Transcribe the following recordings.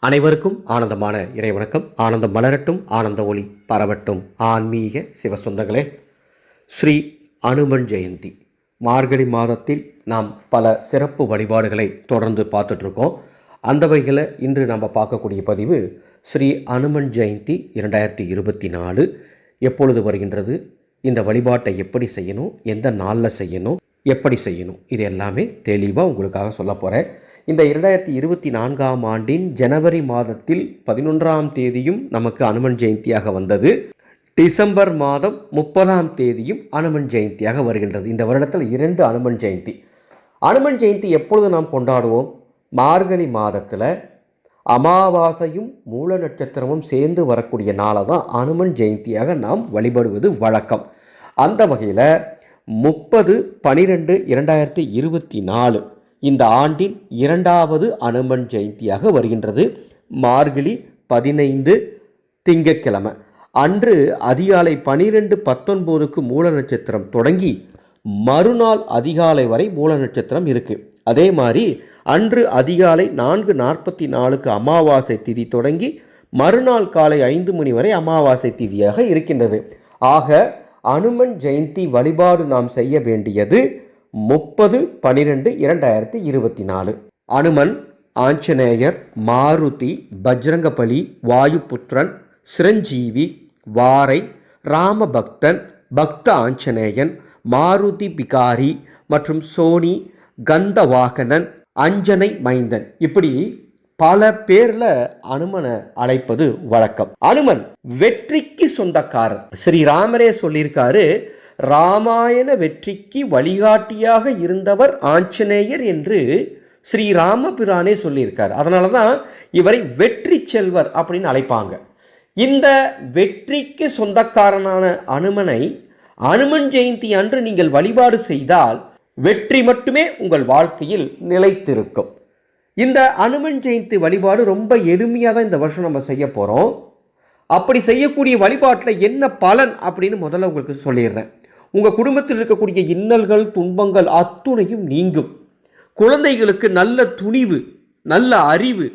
அனைவருக்கும் ஆனந்தமான இறை வணக்கம். ஆனந்தம் மலரட்டும் ஆனந்த ஒளி பரவட்டும். ஆன்மீக சிவசொந்தங்களே ஸ்ரீ அனுமன் ஜெயந்தி. மார்கழி மாதத்தில் நாம் பல சிறப்பு வழிபாடுகளை தொடர்ந்து பார்த்துட்ருக்கோம். அந்த வகையில் இன்று நம்ம பார்க்கக்கூடிய பதிவு ஸ்ரீ அனுமன் ஜெயந்தி இரண்டாயிரத்தி இருபத்தி நாலு. எப்பொழுது வருகின்றது? இந்த வழிபாட்டை எப்படி செய்யணும்? எந்த நாளில் செய்யணும்? எப்படி செய்யணும்? இது எல்லாமே தெளிவாக உங்களுக்காக சொல்ல போகிறேன் இந்த இரண்டாயிரத்தி இருபத்தி நான்காம் ஆண்டின் ஜனவரி மாதத்தில் பதினொன்றாம் தேதியும் நமக்கு அனுமன் ஜெயந்தியாக வந்தது. டிசம்பர் மாதம் முப்பதாம் தேதியும் அனுமன் ஜெயந்தியாக வருகின்றது. இந்த வருடத்தில் இரண்டு அனுமன் ஜெயந்தி. அனுமன் ஜெயந்தி எப்பொழுது நாம் கொண்டாடுவோம்? மார்கழி மாதத்தில் அமாவாசையும் மூல நட்சத்திரமும் சேர்ந்து வரக்கூடிய நாளை தான் அனுமன் ஜெயந்தியாக நாம் வழிபடுவது வழக்கம். அந்த வகையில் முப்பது பனிரெண்டு இரண்டாயிரத்தி இருபத்தி நாலு இந்த ஆண்டின் இரண்டாவது அனுமன் ஜெயந்தியாக வருகின்றது. மார்கழி பதினைந்து திங்கட்கிழமை. அன்று அதிகாலை பனிரெண்டு பத்தொன்பதுக்கு மூல நட்சத்திரம் தொடங்கி மறுநாள் அதிகாலை வரை மூல நட்சத்திரம் இருக்குது அதே மாதிரி அன்று அதிகாலை நான்கு நாற்பத்தி நாலுக்கு அமாவாசை திதி தொடங்கி மறுநாள் காலை ஐந்து மணி வரை அமாவாசை திதியாக இருக்கின்றது. ஆக அனுமன் ஜெயந்தி வழிபாடு நாம் செய்ய வேண்டியது முப்பது பனிரெண்டு இரண்டாயிரத்தி இருபத்தி நாலு அனுமன் ஆஞ்சநேயர் மாருதி பஜ்ரங்கபலி வாயுபுத்திரன் சிரஞ்சீவி வாரை ராமபக்தன் பக்த ஆஞ்சநேயன் மாருதி பிகாரி மற்றும் சோனி கந்தவாகனன் அஞ்சனை மைந்தன். இப்படி பல பேர்ல அனுமனை அழைப்பது வழக்கம். அனுமன் வெற்றிக்கு சொந்தக்காரர். ஸ்ரீராமரே சொல்லியிருக்காரு ராமாயண வெற்றிக்கு வழிகாட்டியாக இருந்தவர் ஆஞ்சநேயர் என்று ஸ்ரீ ராமபிரானே சொல்லியிருக்கார். அதனால தான் இவரை வெற்றி செல்வர் அப்படின்னு அழைப்பாங்க. இந்த வெற்றிக்கு சொந்தக்காரனான அனுமனை அனுமன் ஜெயந்தி அன்று நீங்கள் வழிபாடு செய்தால் வெற்றி மட்டுமே உங்கள் வாழ்க்கையில் நிலைத்திருக்கும். இந்த அனுமன் ஜெயந்தி வழிபாடு ரொம்ப எளிமையாக தான் இந்த வருஷம் நம்ம செய்ய போகிறோம் அப்படி செய்யக்கூடிய வழிபாட்டில் என்ன பலன் அப்படின்னு முதல்ல உங்களுக்கு சொல்லிடுறேன். உங்கள் குடும்பத்தில் இருக்கக்கூடிய இன்னல்கள் துன்பங்கள் அத்துணையும் நீங்கும். குழந்தைகளுக்கு நல்ல துணிவு நல்ல அறிவு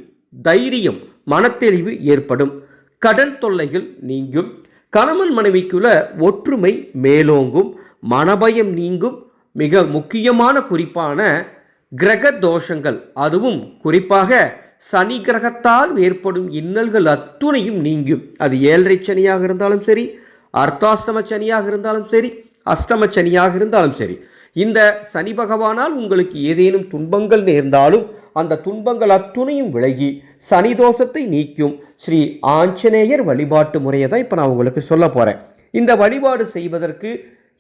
தைரியம் மனத்தெளிவு ஏற்படும். கடன் தொல்லைகள் நீங்கும். கணவன் மனைவிக்குள்ள ஒற்றுமை மேலோங்கும். மனபயம் நீங்கும். மிக முக்கியமான குறிப்பான கிரக தோஷங்கள் அதுவும் குறிப்பாக சனி கிரகத்தால் ஏற்படும் இன்னல்கள் அத்துணையும் நீங்கும். அது ஏழரை சனியாக இருந்தாலும் சரி அர்த்தாஷ்டம சனியாக இருந்தாலும் சரி அஷ்டம சனியாக இருந்தாலும் சரி. இந்த சனி பகவானால் உங்களுக்கு ஏதேனும் துன்பங்கள் நேர்ந்தாலும் அந்த துன்பங்கள் அத்துணையும் விலகி சனி தோஷத்தை நீக்கும் ஸ்ரீ ஆஞ்சநேயர் வழிபாட்டு முறையை தான் இப்போ நான் உங்களுக்கு சொல்ல போகிறேன் இந்த வழிபாடு செய்வதற்கு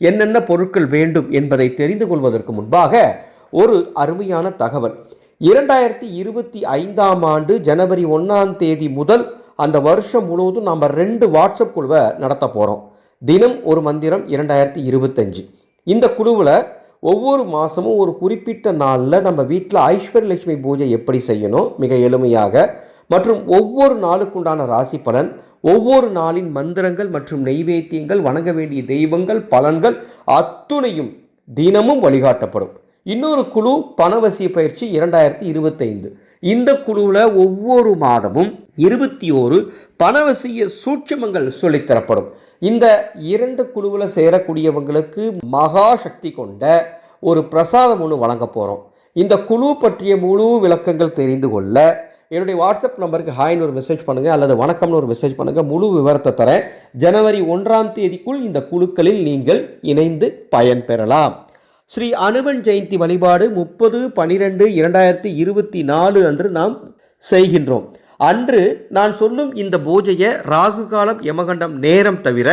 என்னென்ன பொருட்கள் வேண்டும் என்பதை தெரிந்து கொள்வதற்கு முன்பாக ஒரு அருமையான தகவல். இரண்டாயிரத்தி இருபத்தி ஐந்தாம் ஆண்டு ஜனவரி ஒன்றாம் தேதி முதல் அந்த வருஷம் முழுவதும் நம்ம ரெண்டு வாட்ஸ்அப் குழுவை நடத்த போகிறோம் தினம் ஒரு மந்திரம் இரண்டாயிரத்தி இருபத்தஞ்சு இந்த குழுவில் ஒவ்வொரு மாதமும் ஒரு குறிப்பிட்ட நாளில் நம்ம வீட்டில் ஐஸ்வர்யலட்சுமி பூஜை எப்படி செய்யணும் மிக எளிமையாக மற்றும் ஒவ்வொரு நாளுக்குண்டான ராசி பலன் ஒவ்வொரு நாளின் மந்திரங்கள் மற்றும் நெய்வேத்தியங்கள் வணங்க வேண்டிய தெய்வங்கள் பலன்கள் அத்துணையும் தினமும் வழிகாட்டப்படும். இன்னொரு குழு பணவசிய பயிற்சி இரண்டாயிரத்தி இருபத்தைந்து. இந்த குழுவில் ஒவ்வொரு மாதமும் இருபத்தி ஓரு பணவசிய சூட்சமங்கள் சொல்லித்தரப்படும். இந்த இரண்டு குழுவில் சேரக்கூடியவங்களுக்கு மகா சக்தி கொண்ட ஒரு பிரசாதம் ஒன்று வழங்க போகிறோம் இந்த குழு பற்றிய முழு விளக்கங்கள் தெரிந்து கொள்ள என்னுடைய வாட்ஸ்அப் நம்பருக்கு ஹாய்னு ஒரு மெசேஜ் பண்ணுங்கள் அல்லது வணக்கம்னு ஒரு மெசேஜ் பண்ணுங்கள் முழு விவரத்தை தரேன். ஜனவரி ஒன்றாம் தேதிக்குள் இந்த குழுக்களில் நீங்கள் இணைந்து பயன் பெறலாம். ஸ்ரீ அனுமன் ஜெயந்தி வழிபாடு முப்பது பனிரெண்டு இரண்டாயிரத்தி இருபத்தி நாலு அன்று நாம் செய்கின்றோம். அன்று நான் சொல்லும் இந்த பூஜையை ராகு காலம் யமகண்டம் நேரம் தவிர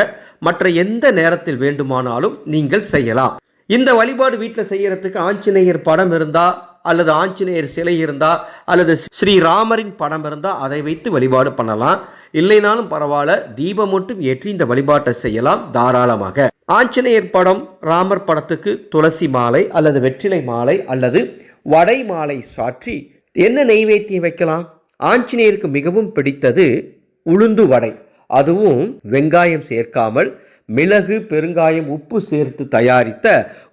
மற்ற எந்த நேரத்தில் வேண்டுமானாலும் நீங்கள் செய்யலாம். இந்த வழிபாடு வீட்டில் செய்யறதுக்கு ஆஞ்சநேயர் படம் இருந்தால் அல்லது ஆஞ்சநேயர் சிலை இருந்தால் அல்லது ஸ்ரீராமரின் படம் இருந்தால் அதை வைத்து வழிபாடு பண்ணலாம். இல்லைனாலும் பரவாயில்ல தீபம் மட்டும் ஏற்றி இந்த வழிபாட்டை செய்யலாம் தாராளமாக. ஆஞ்சநேயர் படம் ராமர் படத்துக்கு துளசி மாலை அல்லது வெற்றிலை மாலை அல்லது வடை மாலை சாற்றி என்ன நெய்வேத்தியம் வைக்கலாம்? ஆஞ்சநேயருக்கு மிகவும் பிடித்தது உளுந்து வடை. அதுவும் வெங்காயம் சேர்க்காமல் மிளகு பெருங்காயம் உப்பு சேர்த்து தயாரித்த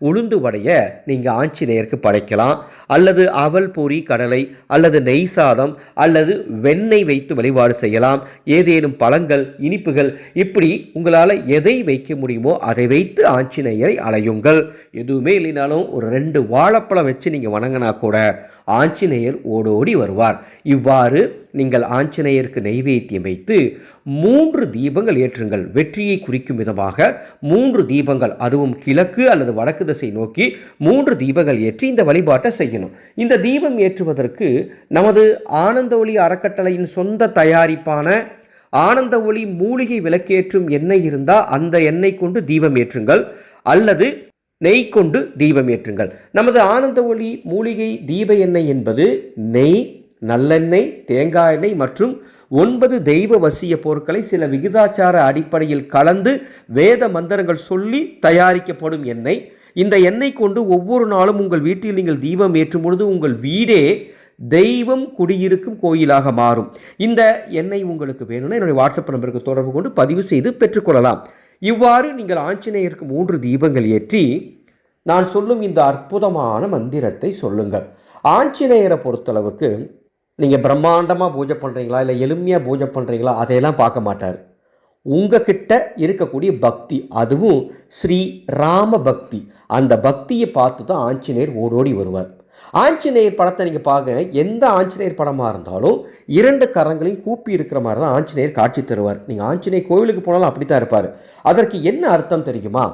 உளுந்து வடையை நீங்கள் ஆஞ்சநேயருக்கு படைக்கலாம். அல்லது அவல் பொரி கடலை அல்லது நெய் சாதம் அல்லது வெண்ணெய் வைத்து வழிபாடு செய்யலாம். ஏதேனும் பழங்கள் இனிப்புகள் இப்படி உங்களால் எதை வைக்க முடியுமோ அதை வைத்து ஆஞ்சநேயரை அலையுங்கள் எதுவுமே இல்லைனாலும் ஒரு ரெண்டு வாழைப்பழம் வச்சு நீங்கள் வணங்கினா கூட ஆஞ்சநேயர் ஓடோடி வருவார். இவ்வாறு நீங்கள் ஆஞ்சநேயருக்கு நெய்வேத்தியம் வைத்து மூன்று தீபங்கள் ஏற்றுங்கள். வெற்றியை குறிக்கும் விதமாக மூன்று தீபங்கள் அதுவும் கிழக்கு அல்லது வடக்கு திசை நோக்கி மூன்று தீபங்கள் ஏற்றி இந்த வழிபாட்டை செய்யணும். இந்த தீபம் ஏற்றுவதற்கு நமது ஆனந்த ஒளி அறக்கட்டளையின் சொந்த தயாரிப்பான ஆனந்த ஒளி மூலிகை விளக்கேற்றும் எண்ணெய் இருந்தால் அந்த எண்ணெய் கொண்டு தீபம் ஏற்றுங்கள். அல்லது நெய் கொண்டு தீபம் ஏற்றுங்கள். நமது ஆனந்த ஒளி மூலிகை தீப எண்ணெய் என்பது நெய் நல்லெண்ணெய் தேங்காய் எண்ணெய் மற்றும் ஒன்பது தெய்வ வசிய பொருட்களை சில விகிதாச்சார அடிப்படையில் கலந்து வேத மந்திரங்கள் சொல்லி தயாரிக்கப்படும் எண்ணெய். இந்த எண்ணெய் கொண்டு ஒவ்வொரு நாளும் உங்கள் வீட்டில் நீங்கள் தீபம் ஏற்றும் பொழுது உங்கள் வீடே தெய்வம் குடியிருக்கும் கோயிலாக மாறும். இந்த எண்ணெய் உங்களுக்கு வேணும்னா என்னுடைய வாட்ஸ்அப் நம்பருக்கு தொடர்பு கொண்டு பதிவு செய்து பெற்றுக்கொள்ளலாம். இவ்வாறு நீங்கள் ஆஞ்சநேயருக்கு மூன்று தீபங்கள் ஏற்றி நான் சொல்லும் இந்த அற்புதமான மந்திரத்தை சொல்லுங்கள். ஆஞ்சநேயரை பொறுத்தளவுக்கு நீங்கள் பிரம்மாண்டமாக பூஜை பண்ணுறீங்களா இல்லை எளிமையாக பூஜை பண்ணுறீங்களா அதையெல்லாம் பார்க்க மாட்டார். உங்ககிட்ட இருக்கக்கூடிய பக்தி அதுவும் ஸ்ரீ ராம பக்தி. அந்த பக்தியை பார்த்து தான் ஆஞ்சநேயர் ஓடோடி வருவார். ஆஞ்சநேயர் படத்தை நீங்கள் பார்க்க எந்த ஆஞ்சநேயர் படமாக இருந்தாலும் இரண்டு கரங்களையும் கூப்பி இருக்கிற மாதிரி தான் ஆஞ்சநேயர் காட்சி தருவார். நீங்கள் ஆஞ்சநேயர் கோவிலுக்கு போனாலும் அப்படி தான் இருப்பார். அதற்கு என்ன அர்த்தம் தெரியுமா?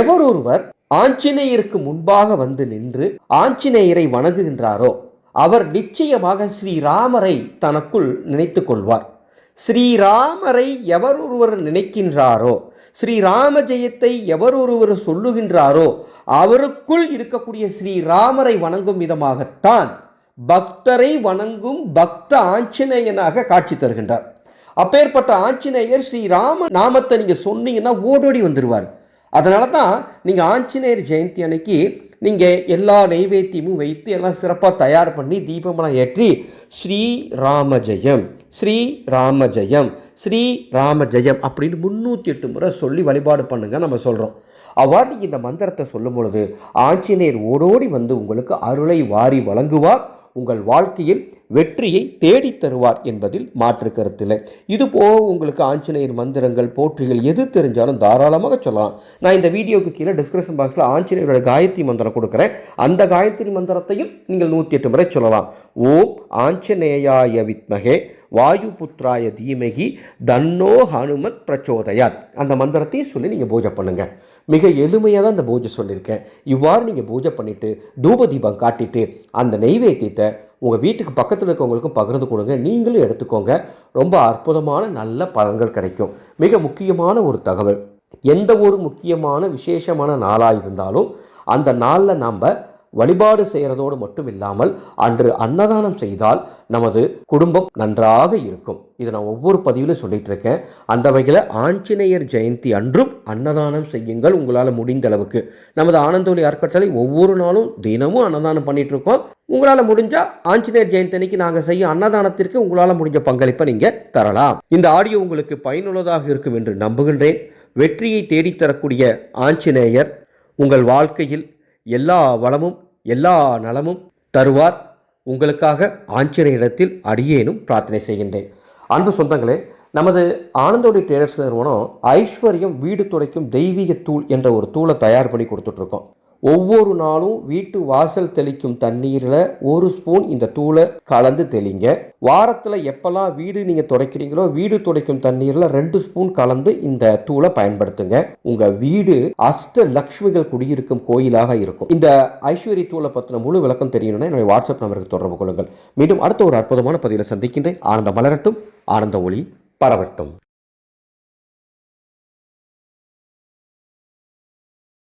எவர் ஒருவர் ஆஞ்சநேயருக்கு முன்பாக வந்து நின்று ஆஞ்சநேயரை வணங்குகின்றாரோ அவர் நிச்சயமாக ஸ்ரீராமரை தனக்குள் நினைத்து கொள்வார் ஸ்ரீராமரை எவர் ஒருவர் நினைக்கின்றாரோ ஸ்ரீராம ஜெயத்தை எவர் ஒருவர் சொல்லுகின்றாரோ அவருக்குள் இருக்கக்கூடிய ஸ்ரீராமரை வணங்கும் விதமாகத்தான் பக்தரை வணங்கும் பக்த ஆஞ்சநேயனாக காட்சி தருகின்றார். அப்பேற்பட்ட ஆஞ்சநேயர் ஸ்ரீராம நாமத்தை நீங்கள் சொன்னீங்கன்னா ஓடோடி வந்துடுவார் அதனால தான் நீங்கள் ஆஞ்சநேயர் ஜெயந்தி அன்னைக்கு நீங்கள் எல்லா நைவேத்தியமும் வைத்து எல்லாம் சிறப்பாக தயார் பண்ணி தீபமெல்லாம் ஏற்றி ஸ்ரீ ராமஜெயம் ஸ்ரீ ராமஜெயம் ஸ்ரீ ராமஜெயம் அப்படின்னு முந்நூற்றி எட்டு முறை சொல்லி வழிபாடு பண்ணுங்க நம்ம சொல்கிறோம் அவ்வாறு நீங்கள் இந்த மந்திரத்தை சொல்லும் பொழுது ஆஞ்சநேயர் ஓடோடி வந்து உங்களுக்கு அருளை வாரி வழங்குவார். உங்கள் வாழ்க்கையில் வெற்றியை தேடித் தருவார் என்பதில் மாற்று கருத்தில்லை. இது போக உங்களுக்கு ஆஞ்சநேயர் மந்திரங்கள் போற்றிகள் எது தெரிஞ்சாலும் தாராளமாக சொல்லலாம். நான் இந்த வீடியோக்கு கீழே டிஸ்கிரிப்ஷன் பாக்ஸில் ஆஞ்சநேயரோட காயத்ரி மந்திரம் கொடுக்குறேன். அந்த காயத்ரி மந்திரத்தையும் நீங்கள் நூற்றி எட்டு முறை சொல்லலாம். ஓம் ஆஞ்சநேயாய வித்மகே வாயு புத்ராய தீமகி தன்னோ ஹனுமத் பிரச்சோதயாத். அந்த மந்திரத்தையும் சொல்லி நீங்கள் பூஜை பண்ணுங்கள் மிக எளிமையாக தான் இந்த பூஜை சொல்லியிருக்கேன். இவ்வாறு நீங்கள் பூஜை பண்ணிவிட்டு தூப தீபம் காட்டிட்டு அந்த நெய்வேத்தியத்தை உங்கள் வீட்டுக்கு பக்கத்தில் இருக்கவங்களுக்கும் பகிர்ந்து கொடுங்க. நீங்களும் எடுத்துக்கோங்க. ரொம்ப அற்புதமான நல்ல பலன்கள் கிடைக்கும். மிக முக்கியமான ஒரு தகவல். எந்த ஒரு முக்கியமான விசேஷமான நாளாக இருந்தாலும் அந்த நாளில் நம்ம வழிபாடு செய்கிறதோடு மட்டும் இல்லாமல் அன்று அன்னதானம் செய்தால் நமது குடும்பம் நன்றாக இருக்கும். இதை நான் ஒவ்வொரு பதிவிலும் சொல்லிட்டு இருக்கேன். அந்த வகையில் ஆஞ்சநேயர் ஜெயந்தி அன்றும் அன்னதானம் செய்யுங்கள். உங்களால் முடிந்த அளவுக்கு. நமது ஆனந்தோலி அறக்கட்டளை ஒவ்வொரு நாளும் தினமும் அன்னதானம் பண்ணிட்டு இருக்கோம். உங்களால் முடிஞ்சால் ஆஞ்சநேயர் ஜெயந்தி அன்னைக்கு நாங்கள் செய்யும் அன்னதானத்திற்கு உங்களால் முடிஞ்ச பங்களிப்பை நீங்கள் தரலாம். இந்த ஆடியோ உங்களுக்கு பயனுள்ளதாக இருக்கும் என்று நம்புகின்றேன். வெற்றியை தேடித்தரக்கூடிய ஆஞ்சநேயர் உங்கள் வாழ்க்கையில் எல்லா வளமும் எல்லா நலமும் தருவார். உங்களுக்காக ஆஞ்சநேயரிடத்தில் அடியேனும் பிரார்த்தனை செய்கின்றேன். அன்பு சொந்தங்களே நமது ஆனந்தோடி டேலர்ஸ் நிறுவனம் ஐஸ்வர்யம் வீடு துடைக்கும் தெய்வீக தூள் என்ற ஒரு தூளை தயார் பண்ணி கொடுத்துட்ருக்கோம் ஒவ்வொரு நாளும் வீட்டு வாசல் தெளிக்கும் தண்ணீரில் ஒரு ஸ்பூன் இந்த தூளை கலந்து தெளிங்க. வாரத்தில் எப்போல்லாம் வீடு நீங்கள் துடைக்கிறீங்களோ வீடு துடைக்கும் தண்ணீரில் ரெண்டு ஸ்பூன் கலந்து இந்த தூளை பயன்படுத்துங்க. உங்கள் வீடு அஷ்ட லக்ஷ்மிகள் குடியிருக்கும் கோயிலாக இருக்கும். இந்த ஐஸ்வர்ய தூளை பற்றின முழு விளக்கம் தெரியணும்னா என்னுடைய வாட்ஸ்அப் நம்பருக்கு தொடர்பு கொள்ளுங்கள். மீண்டும் அடுத்த ஒரு அற்புதமான பதிவில் சந்திக்கின்றேன். ஆனந்த மலரட்டும் ஆனந்த ஒளி பரவட்டும்.